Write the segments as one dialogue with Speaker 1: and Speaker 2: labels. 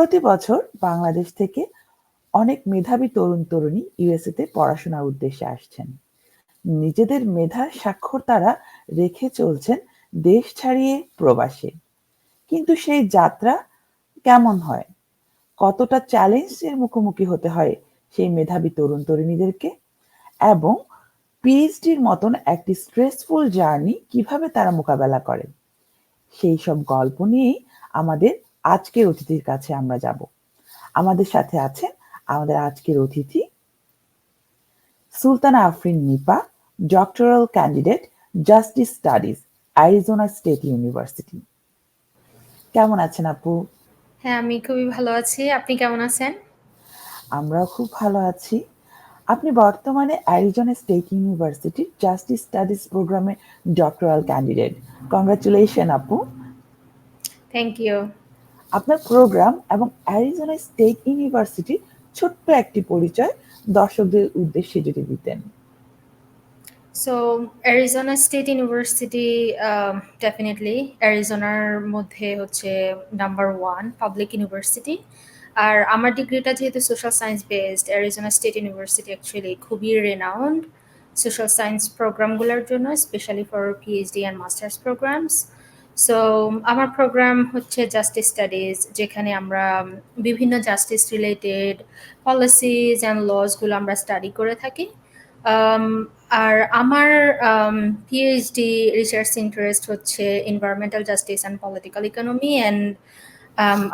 Speaker 1: প্রতি বছর বাংলাদেশ থেকে অনেক মেধাবী তরুণ-তরুণী ইউএসএ-তে পড়াশোনার উদ্দেশ্যে আসছেন। নিজেদের মেধার স্বাক্ষর তারা রেখে চলছেন দেশ ছাড়িয়ে প্রবাসে। কিন্তু সেই যাত্রা কেমন হয়? কতটা চ্যালেঞ্জের মুখোমুখি হতে হয় সেই মেধাবী তরুণ-তরুণীদেরকে? এবং পিএইচডির মতন একটি স্ট্রেসফুল জার্নি কীভাবে তারা মোকাবেলা করেন? সেই সব গল্প নিয়েই আমাদের আজকের অতিথির কাছে আমরা যাব। আমাদের সাথে আছেন আমাদের আজকের অতিথি Sultana Afrin Nipa, doctoral candidate, justice studies, Arizona State University. কেমন আছেন আপু?
Speaker 2: হ্যাঁ, আমি খুবই ভালো আছি। আপনি কেমন আছেন?
Speaker 1: আমরাও খুব ভালো আছি। আপনি বর্তমানে অ্যারিজোনা স্টেট ইউনিভার্সিটির জাস্টিস স্টাডিজ প্রোগ্রামে ডক্টরাল ক্যান্ডিডেট। কংগ্রাচুলেশন আপু।
Speaker 2: Thank you.
Speaker 1: আপনার প্রোগ্রাম এবং অ্যারিজোনা স্টেট ইউনিভার্সিটি ছোট্ট একটি পরিচয় দর্শকদের উদ্দেশ্যে যদি দিতেন।
Speaker 2: So Arizona State University definitely অ্যারিজোনার মধ্যে হচ্ছে নাম্বার ওয়ান পাবলিক ইউনিভার্সিটি আর আমার ডিগ্রিটা যেহেতু social science based Arizona State University actually খুবই রেনাউন্ড সোশ্যাল সায়েন্স প্রোগ্রামগুলোর জন্য specially for PhD and masters programmes so আমার প্রোগ্রাম হচ্ছে জাস্টিস স্টাডিজ যেখানে আমরা বিভিন্ন জাস্টিস রিলেটেড পলিসিজ অ্যান্ড লসগুলো আমরা স্টাডি করে থাকি। আর আমার পিএইচডি রিসার্চ ইন্টারেস্ট হচ্ছে environmental justice and political economy and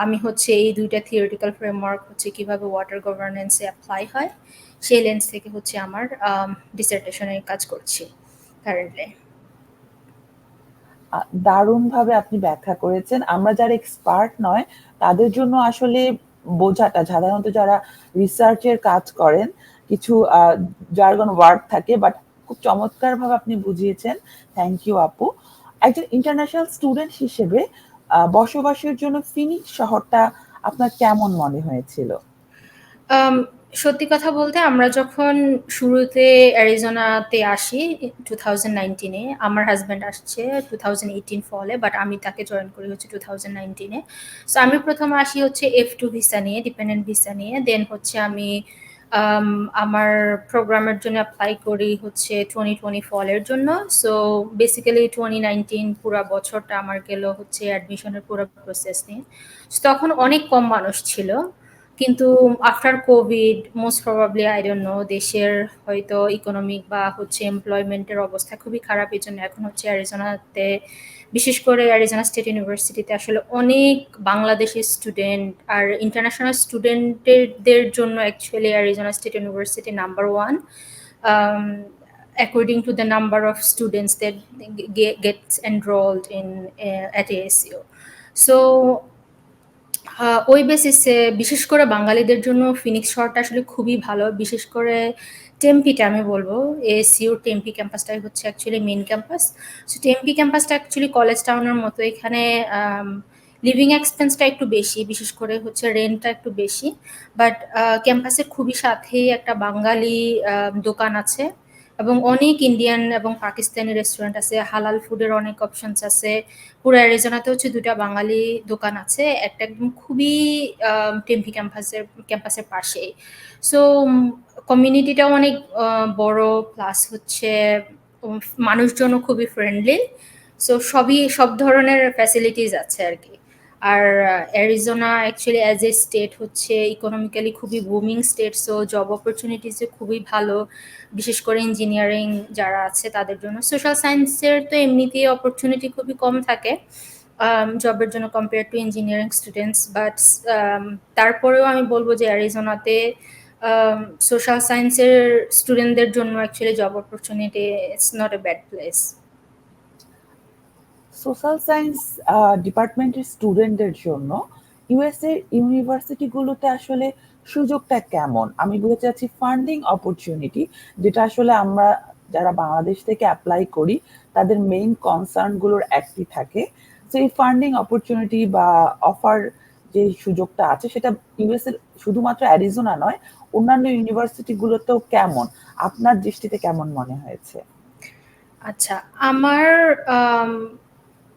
Speaker 2: আমি হচ্ছে এই দুইটা থিওরিটিক্যাল ফ্রেমওয়ার্ক হচ্ছে কীভাবে ওয়াটার গভর্নেন্সে অ্যাপ্লাই হয়, সেই লেন্স থেকে হচ্ছে আমার ডিসার্টেশনের কাজ করছি কারেন্টলি
Speaker 1: দারুণভাবে আপনি ব্যাখ্যা করেছেন। আমরা যারা এক্সপার্ট নয়, তাদের জন্য আসলে বোঝাটা, সাধারণত যারা রিসার্চের কাজ করেন, কিছু জার্গন ওয়ার্ড থাকে বাট খুব চমৎকারভাবে আপনি বুঝিয়েছেন। থ্যাংক ইউ আপু। একজন ইন্টারন্যাশনাল স্টুডেন্ট হিসেবে বসবাসের জন্য ফিনিক্স শহরটা আপনার কেমন মনে হয়েছিল?
Speaker 2: সত্যি কথা বলতে আমরা যখন শুরুতে অ্যারিজোনাতে আসি টু থাউজেন্ড নাইনটিনে আমার হাজব্যান্ড আসছে টু থাউজেন্ড এইটিন ফলে বাট আমি তাকে জয়েন করি হচ্ছে টু থাউজেন্ড নাইনটিনে সো আমি প্রথমে আসি হচ্ছে এফ টু ভিসা নিয়ে ডিপেন্ডেন্ট ভিসা নিয়ে দেন হচ্ছে আমি আমার প্রোগ্রামের জন্য অ্যাপ্লাই করি হচ্ছে টোয়েন্টি টোয়েন্টি ফলের জন্য। সো বেসিক্যালি টোয়েন্টি নাইনটিন পুরো বছরটা আমার গেল হচ্ছে অ্যাডমিশনের পুরো প্রসেস নিয়ে। তখন অনেক কম মানুষ ছিল। কিন্তু after COVID most probably I don't know দেশের হয়তো ইকোনমিক বা হচ্ছে এমপ্লয়মেন্টের অবস্থা খুবই খারাপ এই জন্য এখন হচ্ছে অ্যারিজোনাতে বিশেষ করে অ্যারিজোনা স্টেট ইউনিভার্সিটিতে আসলে অনেক বাংলাদেশি স্টুডেন্ট আর ইন্টারন্যাশনাল স্টুডেন্টদের জন্য actually Arizona State University number one the number of students that get, get enrolled in uh, at ASU. So ওই বেসিসে বিশেষ করে বাঙালিদের জন্য ফিনিক্স শহরটা আসলে খুবই ভালো। বিশেষ করে টেম্পিটা আমি বলব। এসিউর টেম্পি ক্যাম্পাসটাই হচ্ছে actually main campus so Tempe ক্যাম্পাসটা actually college টাউনের মতো। এখানে লিভিং এক্সপেন্সটা একটু বেশি। বিশেষ করে হচ্ছে রেন্টটা একটু বেশি। বাট ক্যাম্পাসের খুবই সাথেই একটা বাঙালি দোকান আছে। এবং অনেক ইন্ডিয়ান এবং পাকিস্তানি রেস্টুরেন্ট আছে হালাল ফুডের অনেক অপশনস আছে। পুরো অ্যারিজোনাতে হচ্ছে দুটা বাঙালি দোকান আছে, একটা একদম খুবই টেম্পি ক্যাম্পাসের ক্যাম্পাসের পাশেই। সো কমিউনিটিটাও অনেক বড় প্লাস হচ্ছে মানুষজনও খুবই ফ্রেন্ডলি সো সবই, সব ধরনের ফ্যাসিলিটিস আছে আর কি। আর Arizona actually as a state হচ্ছে ইকোনমিক্যালি খুবই বুমিং স্টেট সো জব অপরচুনিটিসে খুবই ভালো। বিশেষ করে ইঞ্জিনিয়ারিং যারা আছে তাদের জন্য। সোশ্যাল সায়েন্সের তো এমনিতেই অপরচুনিটি খুবই কম থাকে জবের জন্য compare to engineering students but তারপরেও আমি বলব যে অ্যারিজোনাতে সোশ্যাল সায়েন্সের স্টুডেন্টদের জন্য actually job opportunity it's not a bad place
Speaker 1: social science ডিপার্টমেন্টের স্টুডেন্টদের জন্য ইউএস এর ইউনিভার্সিটিগুলোতে আসলে সুযোগটা কেমন? আমি বলতে চাচ্ছি ফান্ডিং অপরচুনিটি যেটা আসলে আমরা যারা বাংলাদেশ থেকে অ্যাপ্লাই করি, তাদের মেইন কনসার্নগুলোর একটি থাকে। তো এই ফান্ডিং অপরচুনিটি বা অফার যে সুযোগটা আছে, সেটা ইউএস এর শুধুমাত্র অ্যারিজোনা নয়, অন্যান্য ইউনিভার্সিটিগুলোতেও কেমন? আপনার দৃষ্টিতে কেমন মনে হয়েছে?
Speaker 2: আচ্ছা আমার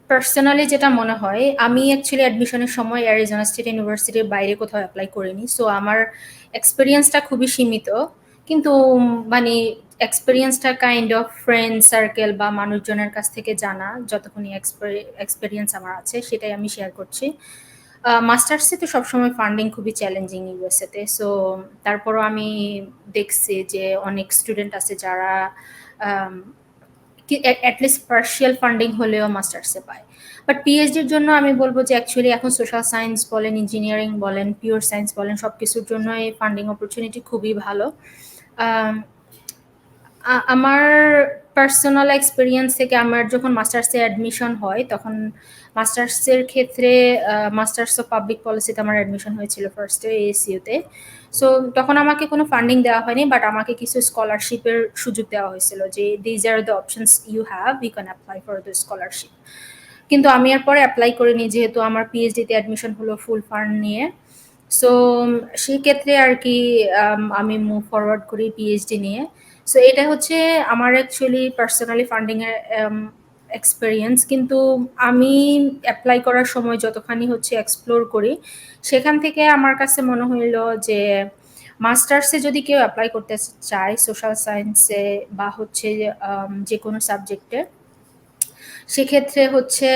Speaker 2: পার্সোনালি যেটা মনে হয়, আমি অ্যাকচুয়ালি অ্যাডমিশনের সময় অ্যারিজোনা স্টেট ইউনিভার্সিটির বাইরে কোথাও অ্যাপ্লাই করিনি সো আমার এক্সপিরিয়েন্সটা খুবই সীমিত। কিন্তু মানে এক্সপিরিয়েন্সটা কাইন্ড অফ ফ্রেন্ড সার্কেল বা মানুষজনের কাছ থেকে জানা, যতক্ষণই এক্সপিরিয়েন্স আমার আছে, সেটাই আমি শেয়ার করছি। মাস্টার্সে তো সবসময় ফান্ডিং খুবই চ্যালেঞ্জিং ইউএসএতে সো তারপরও আমি দেখছি যে অনেক স্টুডেন্ট আছে যারা অ্যাটলিস্ট পার্শিয়াল ফান্ডিং হলেও মাস্টার্সে পায়। বাট পিএইচডির জন্য আমি বলব যে অ্যাকচুয়ালি এখন সোশ্যাল সায়েন্স বলেন ইঞ্জিনিয়ারিং বলেন পিওর সায়েন্স বলেন সব কিছুর জন্য এই ফান্ডিং অপরচুনিটি খুবই ভালো আমার পার্সোনাল এক্সপিরিয়েন্স থেকে আমার যখন মাস্টার্সে অ্যাডমিশন হয়, তখন মাস্টার্সের ক্ষেত্রে মাস্টার্স অফ পাবলিক পলিসিতে আমার অ্যাডমিশন হয়েছিল ফার্স্টে এসিউতে সো তখন আমাকে কোনো ফান্ডিং দেওয়া হয়নি বাট আমাকে কিছু স্কলারশিপের সুযোগ দেওয়া হয়েছিল যে these are the options you have you can apply for the scholarship কিন্তু আমি আর পরে অ্যাপ্লাই করিনি, যেহেতু আমার পিএইচডিতে অ্যাডমিশন হলো ফুল ফান্ড নিয়ে। সো সেই ক্ষেত্রে আর কি আমি মুভ ফরওয়ার্ড করি পিএইচডি নিয়ে। সো এটা হচ্ছে আমার অ্যাকচুয়ালি পার্সোনালি ফান্ডিংয়ের এক্সপেরিয়েন্স কিন্তু আমি অ্যাপ্লাই করার সময় যতখানি হচ্ছে এক্সপ্লোর করি, সেখান থেকে আমার কাছে মনে হইল যে মাস্টার্সে যদি কেউ অ্যাপ্লাই করতে চায় সোশ্যাল সায়েন্সে বা হচ্ছে যে কোনো সাবজেক্টে সেক্ষেত্রে হচ্ছে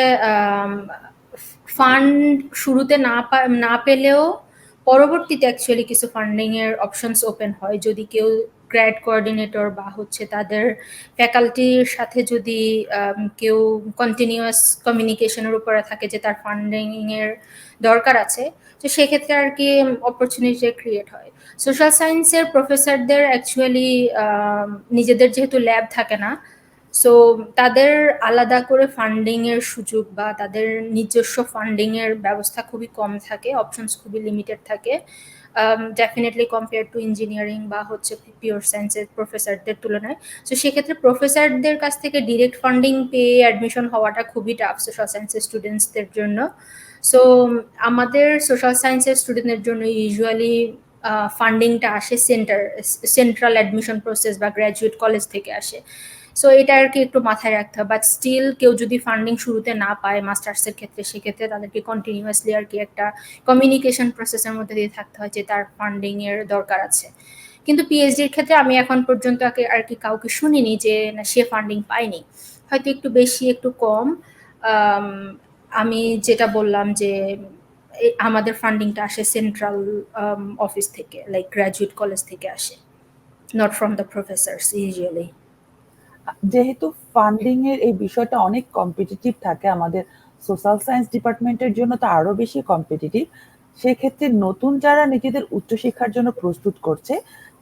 Speaker 2: ফান্ড শুরুতে না না পেলেও পরবর্তীতে অ্যাকচুয়ালি কিছু ফান্ডিংয়ের অপশনস ওপেন হয়। যদি কেউ গ্র্যাড কোঅর্ডিনেটর বা হচ্ছে তাদের ফ্যাকাল্টির সাথে যদি কেউ কন্টিনিউয়াস কমিউনিকেশনের উপরে থাকে যে তার ফান্ডিংয়ের দরকার আছে, তো সেক্ষেত্রে আর কি অপরচুনিটি ক্রিয়েট হয়। সোশ্যাল সায়েন্সের প্রফেসরদের অ্যাকচুয়ালি নিজেদের যেহেতু ল্যাব থাকে না সো তাদের আলাদা করে ফান্ডিংয়ের সুযোগ বা তাদের নিজস্ব ফান্ডিংয়ের ব্যবস্থা খুবই কম থাকে অপশনস খুবই লিমিটেড থাকে। ডেফিনেটলি কম্পেয়ার টু ইঞ্জিনিয়ারিং বা হচ্ছে পিওর সায়েন্সের প্রফেসরদের তুলনায়। সো সেক্ষেত্রে প্রফেসরদের কাছ থেকে ডিরেক্ট ফান্ডিং পেয়ে অ্যাডমিশন হওয়াটা খুবই টাফ সোশ্যাল সায়েন্সের স্টুডেন্টসদের জন্য। সো আমাদের সোশ্যাল সায়েন্সের স্টুডেন্টদের জন্য ইউজুয়ালি ফান্ডিংটা আসে সেন্টার সেন্ট্রাল অ্যাডমিশন প্রসেস বা গ্র্যাজুয়েট কলেজ থেকে আসে। সো এটা আর কি একটু মাথায় রাখতে হবে। বাট স্টিল কেউ যদি ফান্ডিং শুরুতে না পায় মাস্টার্সের ক্ষেত্রে, সেক্ষেত্রে তাদেরকে কন্টিনিউয়াসলি আর কি একটা কমিউনিকেশন প্রসেসের মধ্যে দিয়ে থাকতে হয় যে তার ফান্ডিং এর দরকার আছে। কিন্তু পিএইচডির ক্ষেত্রে আমি এখন পর্যন্ত আর কি কাউকে শুনিনি যে না সে ফান্ডিং পায়নি। হয়তো একটু বেশি, একটু কম। আমি যেটা বললাম যে আমাদের ফান্ডিংটা আসে সেন্ট্রাল অফিস থেকে লাইক গ্র্যাজুয়েট কলেজ থেকে আসে। Not from the professors usually
Speaker 1: যেহেতু ফান্ডিং এর এই বিষয়টা অনেক কম্পিটিটিভ থাকে আমাদের সোশ্যাল সায়েন্স ডিপার্টমেন্টের জন্য তো আরও বেশি কম্পিটিটিভ সেক্ষেত্রে নতুন যারা নিজেদের উচ্চশিক্ষার জন্য প্রস্তুত করছে,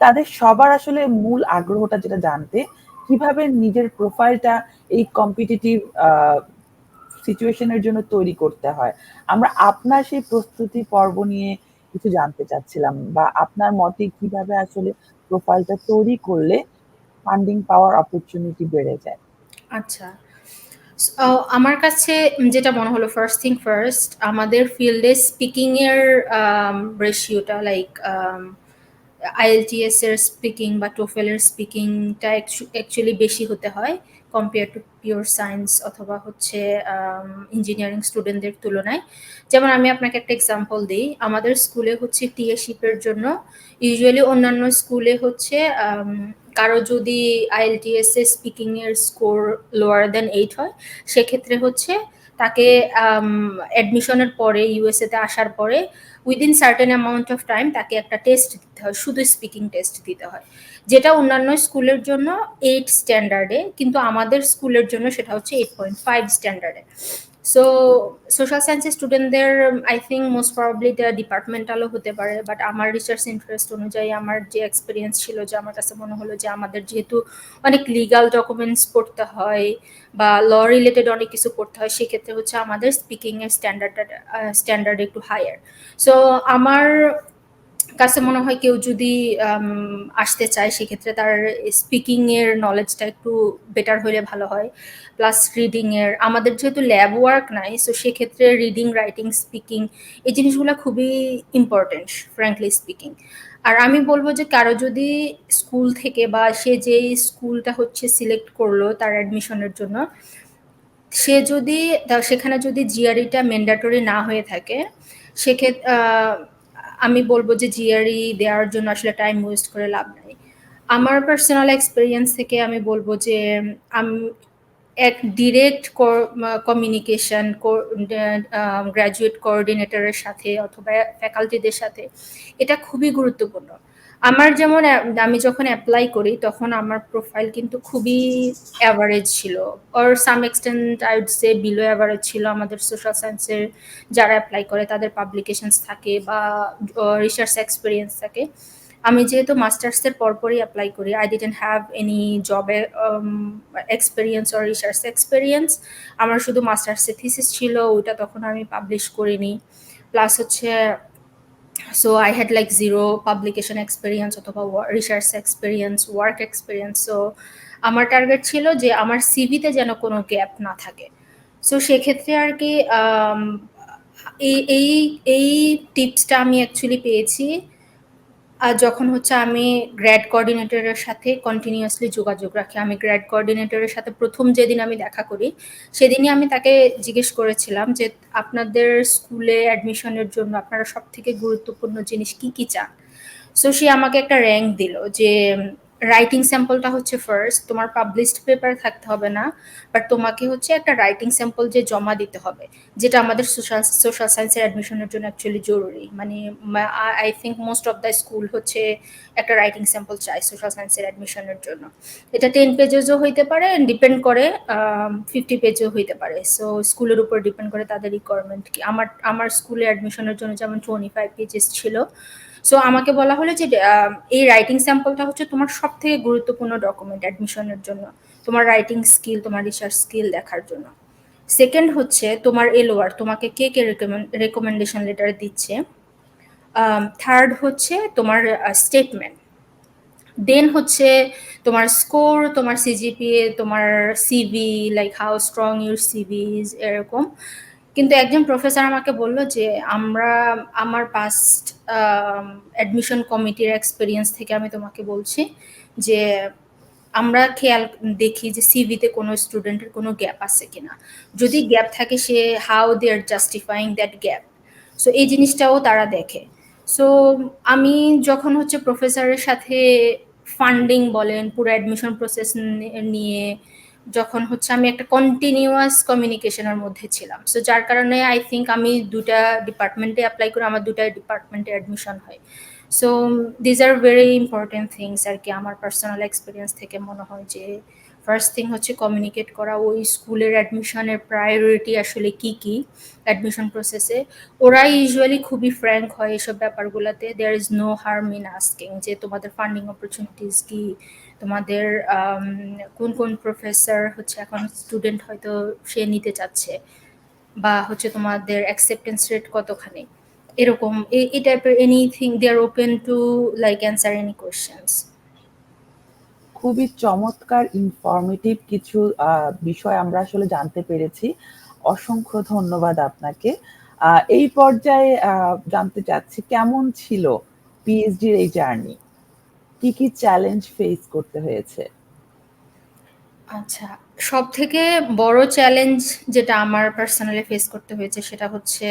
Speaker 1: তাদের সবার আসলে মূল আগ্রহটা যেটা জানতে, কীভাবে নিজের প্রোফাইলটা এই কম্পিটিটিভ সিচুয়েশনের জন্য তৈরি করতে হয়। আমরা আপনার সেই প্রস্তুতি পর্ব নিয়ে কিছু জানতে চাচ্ছিলাম বা আপনার মতে কীভাবে আসলে প্রোফাইলটা তৈরি করলে ফান্ডিং পাওয়ার অপরচুনিটি বেড়ে যায়।
Speaker 2: আচ্ছা। আমার কাছে যেটা মনে হলো ফার্স্ট থিং ফার্স্ট আমাদের ফিল্ডে স্পিকিং এর রেশিওটা লাইক আইএলটিএস এর স্পিকিং বা টোফেলের স্পিকিংটা অ্যাকচুয়ালি বেশি হতে হয় কম্পেয়ার টু পিওর সায়েন্স অথবা হচ্ছে ইঞ্জিনিয়ারিং স্টুডেন্টদের তুলনায়। যেমন আমি আপনাকে একটা এক্সাম্পল দিই, আমাদের স্কুলে হচ্ছে টিএশিপের জন্য ইউজুয়ালি অন্যান্য স্কুলে হচ্ছে কারও যদি আইএলটিএস এ স্পিকিং এর স্কোর লোয়ার দেন এইট হয়, সেক্ষেত্রে হচ্ছে তাকে অ্যাডমিশনের পরে ইউএসএতে আসার পরে within certain amount of time তাকে একটা টেস্ট দিতে হয়, শুধু স্পিকিং টেস্ট দিতে হয়। যেটা অন্যান্য স্কুলের জন্য এইট স্ট্যান্ডার্ডে কিন্তু আমাদের স্কুলের জন্য সেটা হচ্ছে এইট পয়েন্ট ফাইভ স্ট্যান্ডার্ডে সো সোশ্যাল সায়েন্সের স্টুডেন্টদের আই থিঙ্ক মোস্ট প্রবলি এটা ডিপার্টমেন্টালও হতে পারে বাট আমার রিসার্চ ইন্টারেস্ট অনুযায়ী আমার যে এক্সপিরিয়েন্স ছিল, যে আমার কাছে মনে হলো যে আমাদের যেহেতু অনেক লিগাল ডকুমেন্টস পড়তে হয় বা ল রিলেটেড অনেক কিছু পড়তে হয়, সেক্ষেত্রে হচ্ছে আমাদের স্পিকিংয়ের স্ট্যান্ডার্ডটা স্ট্যান্ডার্ড একটু হায়ার সো আমার কাছে মনে হয় কেউ যদি আসতে চায়, সেক্ষেত্রে তার স্পিকিং এর নলেজটা একটু বেটার হলে ভালো হয়। প্লাস রিডিং এর, আমাদের যেহেতু ল্যাব ওয়ার্ক নাই সো সেক্ষেত্রে রিডিং রাইটিং স্পিকিং এই জিনিসগুলো খুবই ইম্পর্টেন্ট ফ্র্যাঙ্কলি স্পিকিং আর আমি বলব যে কারও যদি স্কুল থেকে বা সে যে স্কুলটা হচ্ছে সিলেক্ট করল তার অ্যাডমিশনের জন্য, সে যদি, সেখানে যদি জিআরইটা ম্যান্ডেটরি না হয়ে থাকে সেক্ষেত্রে আমি বলব যে জিআরই দেওয়ার জন্য আসলে টাইম ওয়েস্ট করে লাভ নাই। আমার পার্সোনাল এক্সপিরিয়েন্স থেকে আমি বলব যে, আমি, এক ডিরেক্ট কমিউনিকেশন গ্র্যাজুয়েট কোঅর্ডিনেটরের সাথে অথবা ফ্যাকাল্টিদের সাথে এটা খুবই গুরুত্বপূর্ণ। আমার যেমন আমি যখন অ্যাপ্লাই করি, তখন আমার প্রোফাইল কিন্তু খুবই অ্যাভারেজ ছিল। Or some extent I would say below average ছিল আমাদের সোশ্যাল সায়েন্সের যারা অ্যাপ্লাই করে, তাদের পাবলিকেশনস থাকে বা রিসার্চ এক্সপিরিয়েন্স থাকে। আমি যেহেতু মাস্টার্সের পরপরই অ্যাপ্লাই করি আই ডিডেন্ট হ্যাভ এনি জবে এক্সপিরিয়েন্স অর রিসার্চ এক্সপিরিয়েন্স আমার শুধু মাস্টার্সের থিসিস ছিল, ওইটা তখন আমি পাবলিশ করিনি। প্লাস হচ্ছে so I had like zero publication experience অথবা research experience work experience so আমার টার্গেট ছিল যে আমার সিভিতে যেন কোনো গ্যাপ না থাকে। সো সেক্ষেত্রে আর কি এই এই এই টিপসটা আমি অ্যাকচুয়ালি পেয়েছি। আর যখন হচ্ছে আমি গ্র্যাড কোঅর্ডিনেটরের সাথে কন্টিনিউয়াসলি যোগাযোগ রাখি, আমি গ্র্যাড কোঅর্ডিনেটরের সাথে প্রথম যেদিন আমি দেখা করি, সেদিনই আমি তাকে জিজ্ঞেস করেছিলাম যে, আপনাদের স্কুলে অ্যাডমিশনের জন্য আপনারা সব থেকে গুরুত্বপূর্ণ জিনিস কি কি চান? সো সে আমাকে একটা র্যাঙ্ক দিল যে রাইটিং স্যাম্পলটা হচ্ছে ফার্স্ট তোমার পাবলিশড পেপার থাকতে হবে না বাট তোমাকে হচ্ছে একটা রাইটিং স্যাম্পল যে জমা দিতে হবে, যেটা আমাদের সোশ্যাল সোশ্যাল সায়েন্সের অ্যাডমিশনের জন্য অ্যাকচুয়ালি জরুরি। মানে I think most of the school হচ্ছে একটা রাইটিং স্যাম্পল চাই সোশ্যাল সায়েন্সের অ্যাডমিশনের জন্য। এটা টেন পেজেসও হইতে পারে ডিপেন্ড করে ফিফটি পেজও হইতে পারে। সো স্কুলের উপর ডিপেন্ড করে তাদের রিকোয়ারমেন্ট কি। আমার আমার স্কুলে অ্যাডমিশনের জন্য যেমন টোয়েন্টি ফাইভ পেজেস ছিল সো আমাকে বলা হলো যে এই রাইটিং স্যাম্পলটা হচ্ছে তোমার সব থেকে গুরুত্বপূর্ণ ডকুমেন্ট অ্যাডমিশনের জন্য। তোমার রাইটিং স্কিল তোমার রিসার্চ স্কিল দেখার জন্য। সেকেন্ড হচ্ছে তোমার এলোয়ার তোমাকে কে কে রেকমেন্ডেশন লেটার দিচ্ছে। থার্ড হচ্ছে তোমার স্টেটমেন্ট দেন হচ্ছে তোমার স্কোর তোমার সিজিপিএ তোমার CV like how strong your CVs এরকম। কিন্তু একজন প্রফেসর আমাকে বলল যে, আমরা, আমার পাস্ট অ্যাডমিশন কমিটির এক্সপিরিয়েন্স থেকে আমি তোমাকে বলছি যে, আমরা খেয়াল দেখি যে সিভিতে কোনো স্টুডেন্টের কোনো গ্যাপ আছে কিনা। যদি গ্যাপ থাকে, say how they are justifying that gap so এই জিনিসটাও তারা দেখে। সো আমি যখন হচ্ছে প্রফেসরের সাথে ফান্ডিং বলেন, পুরো অ্যাডমিশন প্রসেস নিয়ে যখন হচ্ছে আমি একটা কন্টিনিউয়াস কমিউনিকেশনের মধ্যে ছিলাম। সো যার কারণে আই থিঙ্ক আমি দুটা ডিপার্টমেন্টে অ্যাপ্লাই করে আমার দুটা ডিপার্টমেন্টে অ্যাডমিশন হয়। So these are very important things আর কি আমার পার্সোনাল এক্সপিরিয়েন্স থেকে মনে হয় যে ফার্স্ট থিং হচ্ছে কমিউনিকেট করা, ওই স্কুলের অ্যাডমিশনের প্রায়োরিটি আসলে কি কি অ্যাডমিশন প্রসেসে ওরা ইউজুয়ালি খুবই ফ্র্যাঙ্ক হয় এসব ব্যাপারগুলোতে। There is no harm in asking যে, তোমাদের ফান্ডিং অপরচুনিটিস কি? তোমাদের কোন কোন প্রফেসর হচ্ছে এখন স্টুডেন্ট হয়তো সে নিতে চাচ্ছে? বা হচ্ছে তোমাদের অ্যাকসেপ্টেন্স রেট কতখানি? এরকম এই টাইপের anything they are open to like answer any questions
Speaker 1: খুবই চমৎকার ইনফরমেটিভ কিছু বিষয় আমরা আসলে জানতে পেরেছি। অসংখ্য ধন্যবাদ আপনাকে। এই পর্যায়ে জানতে চাচ্ছি কেমন ছিল পিএইচডির এই জার্নি কি কি চ্যালেঞ্জ ফেস করতে হয়েছে?
Speaker 2: আচ্ছা সব থেকে বড় চ্যালেঞ্জ যেটা আমার পার্সোনালি ফেস করতে হয়েছে সেটা হচ্ছে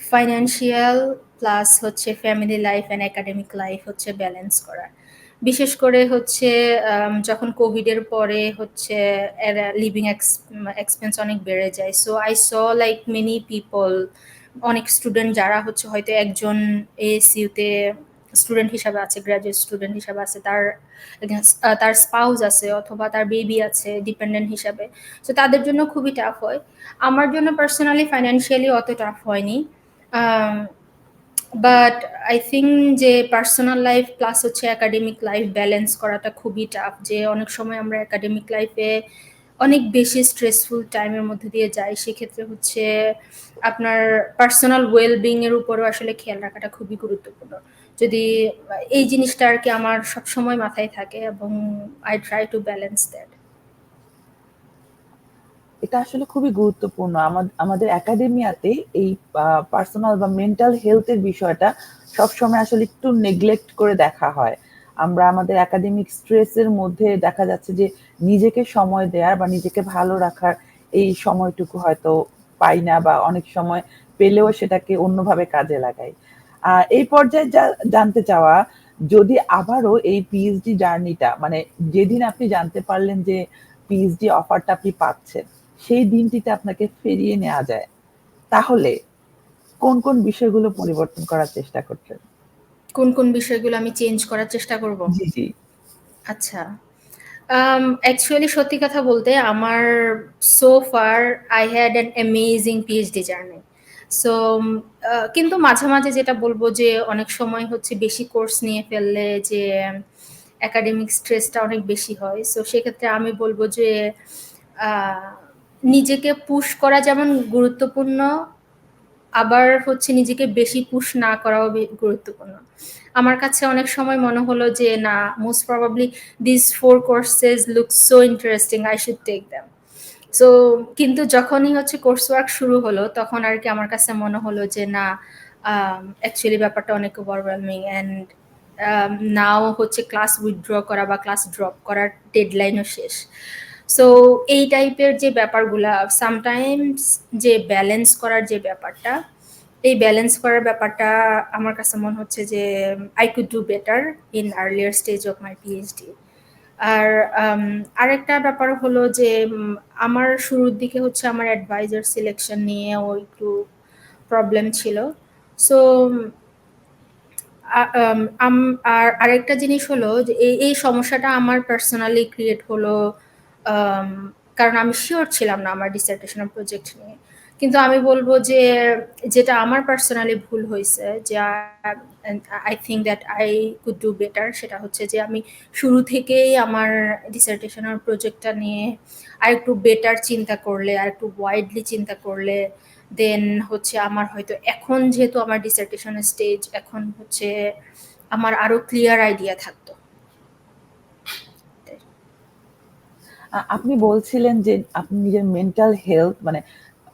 Speaker 2: ফাইন্যান্সিয়াল প্লাস হচ্ছে family life and academic life হচ্ছে ব্যালেন্স করা। বিশেষ করে হচ্ছে যখন কোভিডের পরে হচ্ছে লিভিং এক্সপেন্স অনেক বেড়ে যায়। So I saw like many people অনেক স্টুডেন্ট যারা হচ্ছে হয়তো একজন এএসইউতে স্টুডেন্ট হিসাবে আছে গ্র্যাজুয়েট স্টুডেন্ট হিসাবে আছে, তার তার স্পাউস আছে অথবা তার বেবি আছে ডিপেন্ডেন্ট হিসাবে। সো তাদের জন্য খুবই টাফ হয়। আমার জন্য পার্সোনালি ফাইন্যান্সিয়ালি অত টাফ হয়নি। বাট আই থিঙ্ক যে পার্সোনাল লাইফ প্লাস হচ্ছে একাডেমিক লাইফ ব্যালেন্স করাটা খুবই টাফ যে অনেক সময় আমরা একাডেমিক লাইফে অনেক বেশি স্ট্রেসফুল টাইমের মধ্যে দিয়ে যাই, সেক্ষেত্রে হচ্ছে আপনার পার্সোনাল ওয়েলবিং এর উপরও আসলে খেয়াল রাখাটা খুবই গুরুত্বপূর্ণ। যদি এই জিনিসটা আর কি আমার সবসময় মাথায় থাকে এবং I try to balance that
Speaker 1: এটা আসলে খুবই গুরুত্বপূর্ণ। আমাদের একাডেমিয়াতে এই পার্সোনাল বা মেন্টাল হেলথের বিষয়টা সবসময় আসলে একটু নেগলেক্ট করে দেখা হয়। আমরা আমাদের একাডেমিক স্ট্রেসের মধ্যে দেখা যাচ্ছে যে নিজেকে সময় দেওয়ার বা নিজেকে ভালো রাখার এই সময়টুকু হয়তো পাই না বা অনেক সময় পেলেও সেটাকে অন্যভাবে কাজে আহ এই পর্যায়ে যা জানতে চাওয়া যদি আবারও এই পিএইচডি জার্নিটা মানে যেদিন আপনি জানতে পারলেন যে পিএইচডি অফারটা আপনি পাচ্ছেন সেই দিনটিতে আপনাকে ফিরিয়ে নেওয়া যায় তাহলে কোন কোন বিষয়গুলো পরিবর্তন করার চেষ্টা করছেন?
Speaker 2: কোন কোন বিষয়গুলো আমি চেঞ্জ করার চেষ্টা করব?
Speaker 1: জি জি।
Speaker 2: আচ্ছা। অ্যাকচুয়ালি সত্যি কথা বলতে আমার so far I had an amazing PhD journey so কিন্তু মাঝে মাঝে যেটা বলব যে অনেক সময় হচ্ছে বেশি কোর্স নিয়ে ফেললে যে একাডেমিক স্ট্রেসটা অনেক বেশি হয়। সো সেক্ষেত্রে আমি বলব যে নিজেকে পুশ করা যেমন গুরুত্বপূর্ণ, আবার হচ্ছে নিজেকে বেশি পুশ না করাও গুরুত্বপূর্ণ। আমার কাছে অনেক সময় মনে হলো যে, না most probably this four courses look so interesting I should take them so কিন্তু যখনই হচ্ছে কোর্স ওয়ার্ক শুরু হলো, তখন আর কি আমার কাছে মনে হলো যে না অ্যাকচুয়ালি ব্যাপারটা অনেক ওভারওয়েলমিং অ্যান্ড নাও হচ্ছে ক্লাস উইথড্র করা বা ক্লাস ড্রপ করার ডেডলাইনও শেষ। সো এই টাইপের যে ব্যাপারগুলা সামটাইমস যে ব্যালেন্স করার যে ব্যাপারটা, এই ব্যালেন্স করার ব্যাপারটা আমার কাছে মনে হচ্ছে যে I could do better in earlier stage of my PhD আর আরেকটা ব্যাপার হলো যে আমার শুরুর দিকে হচ্ছে আমার অ্যাডভাইজার সিলেকশন নিয়েও একটু প্রবলেম ছিল। সো আর আরেকটা জিনিস হলো যে, এই এই সমস্যাটা আমার পার্সোনালি ক্রিয়েট হলো কারণ আমি শিওর ছিলাম না আমার ডিসার্টেশনাল প্রজেক্ট নিয়ে। কিন্তু আমি বলব যে যেটা আমার পার্সোনালি ভুল হয়েছে, যে I think that I could do better সেটা হচ্ছে যে আমি শুরু থেকেই আমার ডিসার্টেশনাল প্রজেক্টটা নিয়ে আর একটু বেটার চিন্তা করলে, আর একটু ওয়াইডলি চিন্তা করলে দেন হচ্ছে আমার হয়তো এখন যেহেতু আমার ডিসার্টেশনের স্টেজ এখন হচ্ছে আমার আরও ক্লিয়ার আইডিয়া থাকতো।
Speaker 1: আপনি বলছিলেন যে আপনি নিজের মেন্টাল হেলথ মানে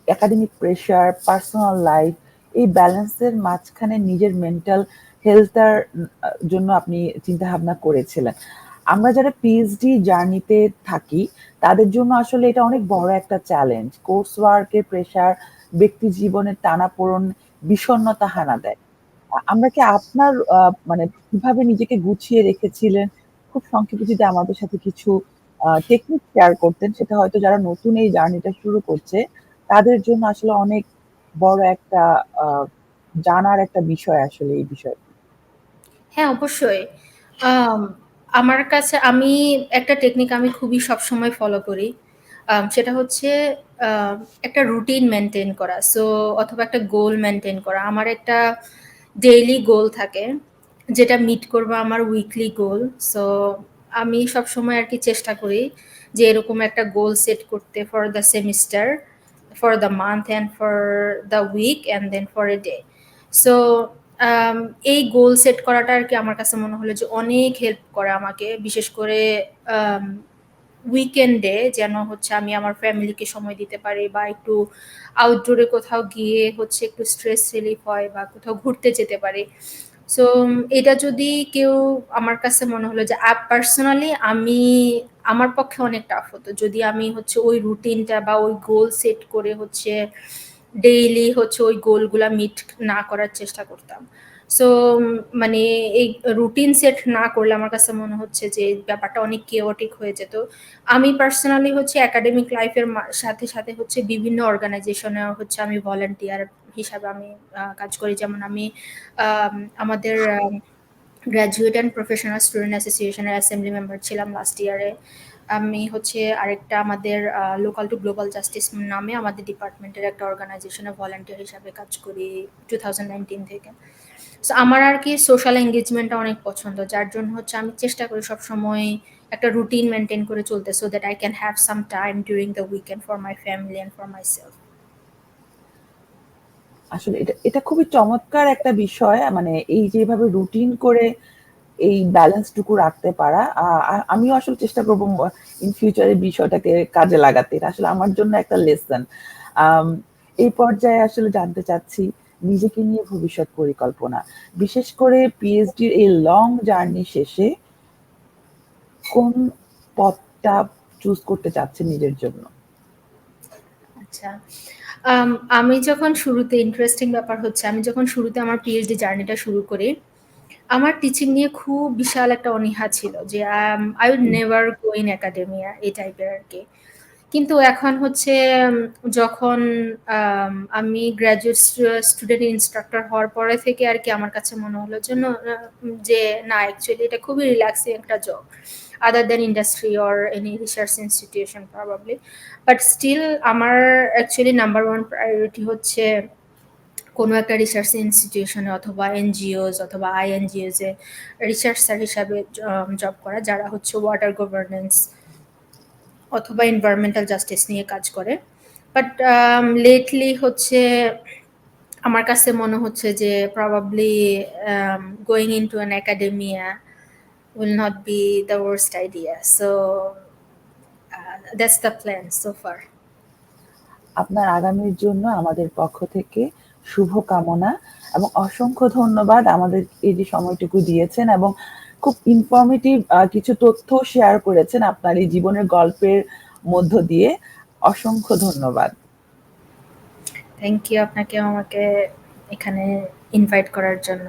Speaker 1: একাডেমিক প্রেশার পার্সোনাল লাইফ এই ব্যালেন্সের মাঝখানে নিজের মেন্টাল হেলথটার জন্য আপনি চিন্তা ভাবনা করেছিলেন। আমরা যারা পিএইচডি জার্নিতে থাকি, তাদের জন্য আসলে এটা অনেক বড় একটা চ্যালেঞ্জ কোর্স ওয়ার্কের প্রেশার ব্যক্তি জীবনের টানাপোড়ন, বিষণ্ণতা হানা দেয়। আমরা কি আপনার মানে কীভাবে নিজেকে গুছিয়ে রেখেছিলেন? খুব সংক্ষেপে যদি আমাদের সাথে কিছু টেকনিক শেয়ার করতেন। সেটা হয়তো যারা নতুন এই জার্নিটা শুরু করছে তাদের জন্য আসলে অনেক বড় একটা জানার একটা বিষয় আসলে এই বিষয়
Speaker 2: হ্যাঁ অবশ্যই। আমার কাছে, আমি একটা টেকনিক আমি খুবই সবসময় ফলো করি। সেটা হচ্ছে একটা রুটিন মেনটেন করা। সো অথবা একটা গোল মেনটেন করা। আমার একটা ডেইলি গোল থাকে, যেটা মিট করবে আমার উইকলি গোল সো আমি সবসময় আর কি চেষ্টা করি যে এরকম একটা গোল সেট করতে for the semester for the month and for the week and then for a day so um, এই গোল সেট করাটা আর কি আমার কাছে মনে হলো যে অনেক হেল্প করে আমাকে বিশেষ করে উইকেন্ডে যেন হচ্ছে আমি আমার ফ্যামিলিকে সময় দিতে পারি বা একটু আউটডোরে কোথাও গিয়ে হচ্ছে একটু স্ট্রেস রিলিফ হয় বা কোথাও ঘুরতে যেতে পারি। সো এটা যদি কেউ আমার কাছে মনে হলো যে, আপ পার্সোনালি আমি, আমার পক্ষে অনেক টাফ হতো যদি আমি হচ্ছে ওই রুটিনটা বা ওই গোল সেট করে হচ্ছে ডেইলি হচ্ছে ওই গোলগুলা মিট না করার চেষ্টা করতাম। সো মানে এই রুটিন সেট না করলে আমার কাছে মনে হচ্ছে যে, ব্যাপারটা অনেক কেওটিক হয়ে যেত। আমি পার্সোনালি হচ্ছে একাডেমিক লাইফের সাথে সাথে হচ্ছে বিভিন্ন অর্গানাইজেশনে হচ্ছে আমি ভলেন্টিয়ার হিসাবে আমি কাজ করি। যেমন আমি আমাদের গ্র্যাজুয়েট অ্যান্ড প্রফেশনাল স্টুডেন্ট অ্যাসোসিয়েশনের অ্যাসেম্বলি মেম্বার ছিলাম লাস্ট ইয়ারে আমি হচ্ছে আরেকটা আমাদের লোকাল টু গ্লোবাল জাস্টিস নামে আমাদের ডিপার্টমেন্টের একটা অর্গানাইজেশনে ভলেন্টিয়ার হিসাবে কাজ করি টু থাউজেন্ড নাইনটিন থেকে। সো আমার আর কি সোশ্যাল এঙ্গেজমেন্টটা অনেক পছন্দ। যার জন্য হচ্ছে আমি চেষ্টা করি সবসময় একটা রুটিন মেনটেন করে চলতে so that I can have some time during the weekend for my family and for myself
Speaker 1: আসলে এটা এটা খুবই চমৎকার একটা বিষয় মানে এই যেভাবে রুটিন করে এই ব্যালেন্সটুকু রাখতে পারা আমিও আসলে চেষ্টা করব ইন ফিউচারে বিষয়টাকে কাজে লাগাতে আসলে আমার জন্য একটা লেসন এই পর্যায়ে আসলে জানতে চাচ্ছি, নিজেকে নিয়ে ভবিষ্যৎ পরিকল্পনা বিশেষ করে পিএইচডির এই লং জার্নি শেষে কোন পথটা চুজ করতে চাচ্ছেন নিজের জন্য?
Speaker 2: আচ্ছা। আম আমি যখন শুরুতে ইন্টারেস্টিং ব্যাপার হচ্ছে আমি যখন শুরুতে আমার পিএইচডি জার্নিটা শুরু করি, আমার টিচিং নিয়ে খুব বিশাল একটা অনীহা ছিল যে would
Speaker 1: hmm.
Speaker 2: never go in academia এই টাইপের আর কি কিন্তু এখন হচ্ছে যখন আমি গ্র্যাজুয়েট স্টুডেন্ট ইন্সট্রাক্টর হওয়ার পরে থেকে আর কি আমার কাছে মনে হলো যে ন যে না অ্যাকচুয়ালি এটা খুবই রিল্যাক্সিং একটা job. Other than industry or any research institution probably. But still আমার অ্যাকচুয়ালি নাম্বার 1 প্রায়োরিটি হচ্ছে কোনো একটা রিসার্চ ইনস্টিটিউশনে অথবা এনজিওস অথবা আইএনজিওস এ রিসার্চার হিসাবে জব করা যারা হচ্ছে ওয়াটার গভর্নেন্স অথবা এনভায়রনমেন্টাল জাস্টিস নিয়ে কাজ করে। বাট লেটলি হচ্ছে আমার কাছে মনে হচ্ছে যে probably um, going into an academia will not be the worst idea. So uh, that's the plan so far.
Speaker 1: আপনার আগামীর জন্য আমাদের পক্ষ থেকে শুভকামনা এবং অসংখ্য ধন্যবাদ আমাদের এই যে সময়টুকু দিয়েছেন এবং খুব ইনফরমেটিভ কিছু তথ্য শেয়ার করেছেন আপনার এই জীবনের গল্পের মধ্য দিয়ে। অসংখ্য ধন্যবাদ।
Speaker 2: থ্যাংক ইউ আপনাকে আমাকে এখানে ইনভাইট করার জন্য।